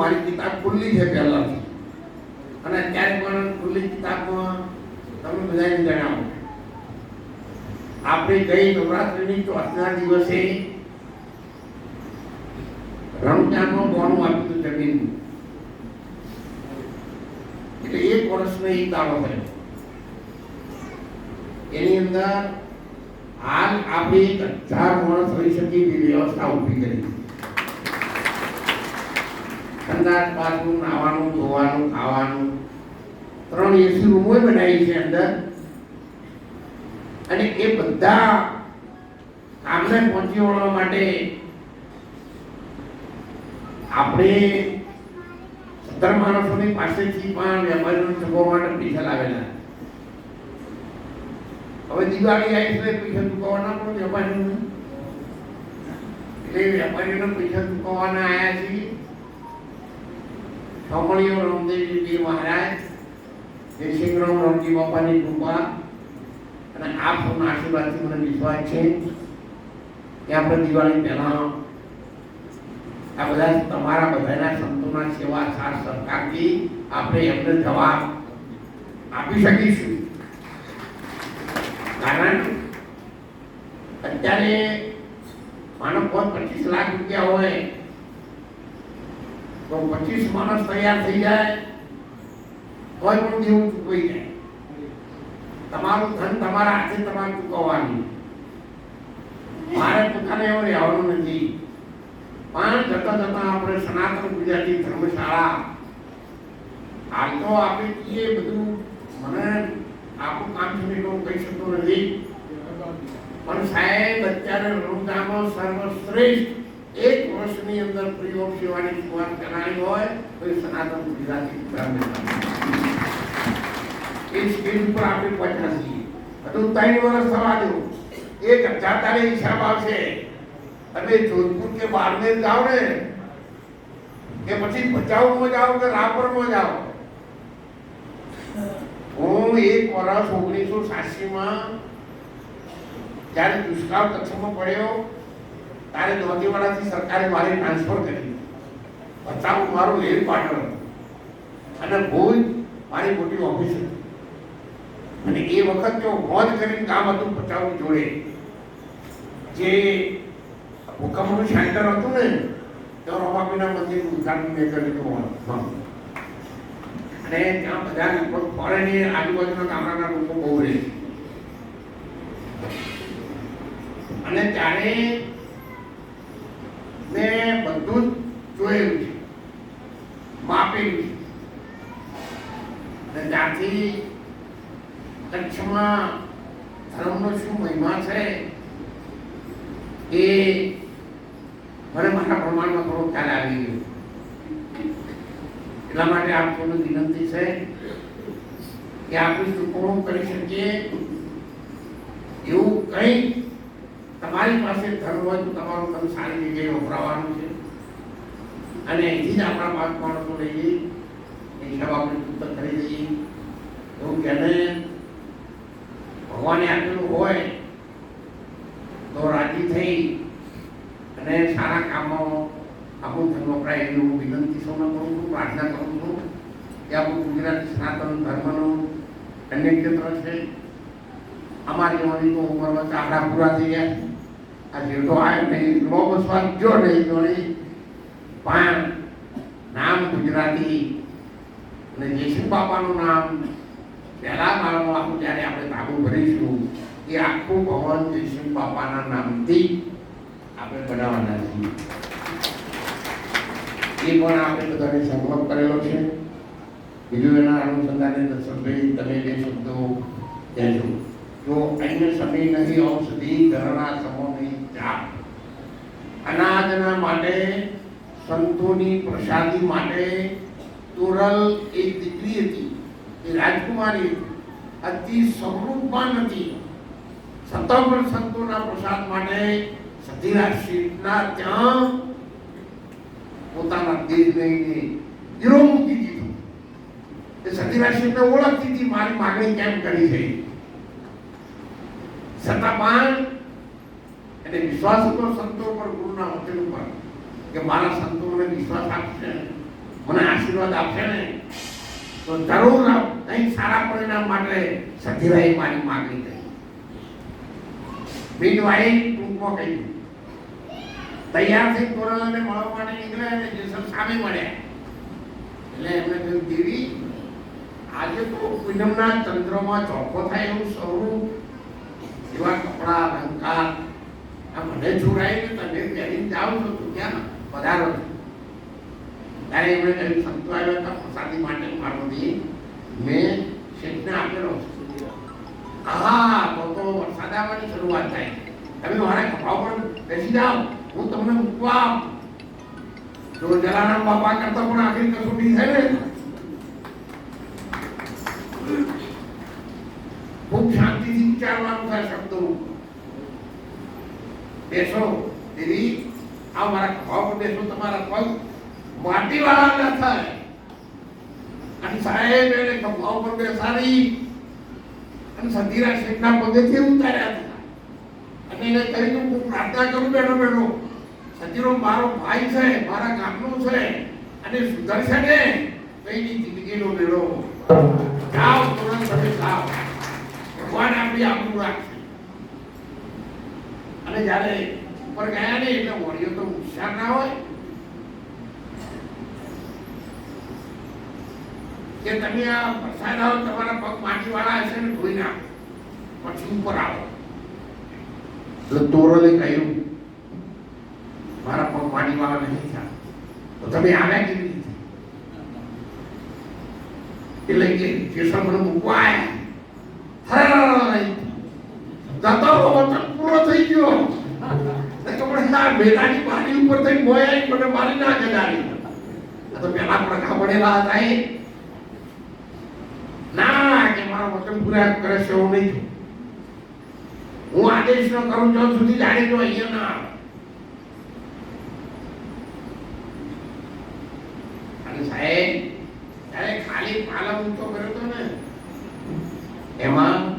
મારી કિતાબ ખુલ્લી છે પહેલાથી. અને અત્યારે પણ ખુલ્લી કિતાબમાં તમે બધાને જણાવો આપણે ગઈ નવરાત્રિની ચોથના દિવસે રમજાનનો બોનું આપ્યું હતું જમીનનું. એટલે એક વર્ષનો એક દાડો થયો. એની અંદર હાલ આપણે એક હજાર માણસ રહી શકીએ એવી વ્યવસ્થા ઊભી કરી. સંદાસ બાથરૂમ નાવાનું ધોવાનું, ખાવાનું. ત્રણ એસી રૂમો બનાવી છે અંદર. અને એ બધા કામને પહોંચી વળવા માટે આપણે સત્તર માણસોની પાસેથી પણ વેપારીઓને ચૂકવવા માટે પૈસા લાવેલા. હવે દિવાળી આવી છે, પૈસા ચૂકવવાના પણ વેપારીઓને. એટલે વેપારીઓને પૈસા ચૂકવવાના આવ્યા છીએ. કમળીઓ રામદેવજી મહારાજ. જયસિંહરામ રામજી બાપાની કૃપા. અને આપના આશીર્વાદથી મને વિશ્વાસ છે કે આપણે દિવાળી પહેલા આ બધા તમારા બધાના સંતોના સેવા સાર સરકારથી આપણે એમને જવાબ આપી શકીશું. કારણ અત્યારે માનો કોઈ પચીસ લાખ રૂપિયા હોય તો પચીસ માણસ તૈયાર થઈ જાય. કોઈ પણ જેવું ચૂકવાઈ જાય. તમારું ધન તમારા હાથે તમારે ચૂકવવાનું. મારે પોતાને એવું રહેવાનું નથી. પણ જતા જતા આપણે સનાતન ગુજરાતી ધર્મશાળા. હાલ તો આપણે કહીએ બધું મને આપણું કામ છે એટલું કહી શકતો નથી. પણ સાહેબ, અત્યારે રમજાનમાં સર્વશ્રેષ્ઠ એક વર્ષની અંદર પ્રયોગ સેવાની શરૂઆત કરાવી હોય, તો એ સનાતન ગુજરાતી એ સ્ટેજ પર આપણે પહોંચ્યા છીએ. હજુ ત્રણ વર્ષ થવા દો. એક હજાર તારે હિસાબ આવશે તમે જોધપુર કે બારમેર જાઓ ને, કે પછી ભચાઉમાં જાઓ કે રાપરમાં જાઓ. હું એક વર્ષ ઓગણીસો સાસીમાં જ્યારે દુષ્કાળ કચ્છમાં પડ્યો ત્યારે દોતીવાડાથી સરકારે મારી ટ્રાન્સફર કરી. ભચાઉ મારું હેડ ક્વાર્ટર અને ભુજ મારી મોટી ઓફિસ હતી. અને એ વખત જો મોજ કરીને કામ હતું ભચાઉ જોડે. જે ભૂકંપનું સેન્ટર હતું ને, તો રમાપીના મંદિરનું ઉદઘાટન મેં કર્યું હતું અને ત્યાં બધા લગભગ ફોરેનની આજુબાજુના ગામડાના લોકો બહુ રહે. અને ત્યારે મેં બધું જોયેલું છે. માપેલું છે. ત્યાંથી કચ્છમાં ધર્મનો શું મહિમા છે એ મને મારા પ્રમાણમાં થોડો ખ્યાલ આવી ગયો. એટલા માટે આપ વિનંતી છે કે આપણે ચૂકવણું કરી શકીએ એવું કંઈ તમારી પાસે ધન હોય તો તમારું તમે સારી જગ્યાએ વપરાવાનું છે. અને અહીંથી જ આપણા પાંચ માણસો લઈએ એ હિસાબ આપણે ચૂકત કરી દઈએ. એવું જેને ભગવાને આપેલું હોય તો રાજી થઈ અને સારા કામમાં આપણું ધન વપરાય એવી હું વિનંતી સૌને કરું છું, પ્રાર્થના કરું છું કે આપણું ગુજરાતી સનાતન ધર્મનું અન્ય ક્ષેત્ર છે. અમારી વાણી તો ઉંમરમાં ચાકડા પૂરા થઈ ગયા. આવ્યો નહીં ગ્લોબ સ્વાદ જો નહીં, જોડી પણ નામ ગુજરાતી, અને જેસુ બાપાનું નામ પહેલા માળમાં આખું જ્યારે આપણે તાબુ ભરીશું એ આખું ભવન જેસુ બાપાના નામથી આપણે બનાવવાના છીએ. એ પણ આપણે બધાને સંકલ્પ કરેલો છે. બીજું એના અનુસંધાને દર્શનભાઈ, તમે બે શબ્દો કહેજો. જો અન્ય સમય નહીં સુધી ધરણા સમોની ચા અનાજના માટે, સંતોની પ્રસાદી માટે તોરલ એક દીકરી હતી. એ રાજકુમારી અતિ સમૃદ્ધવાન હતી. છતાં સંતોના પ્રસાદ માટે શેઠના ત્યાં પોતાના દેહ લઈને ગીરો મૂકી દીધો. એ શેઠને ઓળખતી હતી. મારી માગણી કેમ કરી છે? છતાં એને વિશ્વાસ હતો સંતો પર ગુરુના વચન ઉપર. કે મારા સંતો મને વિશ્વાસ આપશે. મને આશીર્વાદ આપશે ને. તો જરૂર કંઈક સારા પરિણામ માટે સધીરાઈ મારી માગણી કરી. બીજવાઈ ટૂંકમાં કહ્યું તૈયાર થઈ કોરોનાને મળવા માટે નીકળ્યા અને જેસલ સામે મળ્યા. એટલે એમને કહ્યું, દેવી, આજે તો પૂનમના ચંદ્રમાં ચોખ્ખો થાય એવું સ્વરૂપ. એવા કપડા, અલંકાર મને જોડાયેલું ને તમે પહેરીને જાઓ છો તો પધારો. ત્યારે એમણે કહ્યું, સંતો આવ્યો હતા, પ્રસાદી માટે પાર્વતી મેં શેઠને આપેલો હા તો તો વરસાદ આવવાની શરૂઆત થાય. તમે મારા ખભા પર બેસી જાઓ, હું તમને મૂકવા. જો જલારામ બાપા કરતા પણ આખરી કસોટી છે ને? ખૂબ શાંતિથી વિચારવાનું થાય શબ્દો. બેસો. દેવી, આ મારા ખભા પર બેસો, તમારા પગ માટીવાળા ના થાય. અને સાહેબ, એને ખભા ઉપર બેસાડી અને સતીરા શેઠના પગેથી ઉતાર્યા હતા. અને એને કહીને હું પ્રાર્થના કરું, બેઠો બેઠો. સતીરો મારો ભાઈ છે, મારા ગામનો છે, અને સુધરશે ને તો એની જિંદગીનો મેળો. જાઓ તુરંત તમે જાઓ. ભગવાન આપણી આપણું રાખશે. અને જ્યારે ઉપર ગયા ને એટલે વળીઓ તો હોશિયાર ના હોય. કે તમે આ વરસાદ આવો, તમારા પગ માટીવાળા હશે ને ધોઈ ના પછી ઉપર આવો. એટલે તોરલે કહ્યું, મારા પગ માટીવાળા નહીં થયા. તો તમે આવ્યા કેવી રીતે? એટલે કે જેસલ મને મૂકવા આવ્યા જતો પૂરો થઈ ગયો. હું આદેશ ન સુધી જાણે તો અહીંયા ના સાહેબ, ત્યારે ખાલી પાલમ તો કર્યો હતો ને. એમાં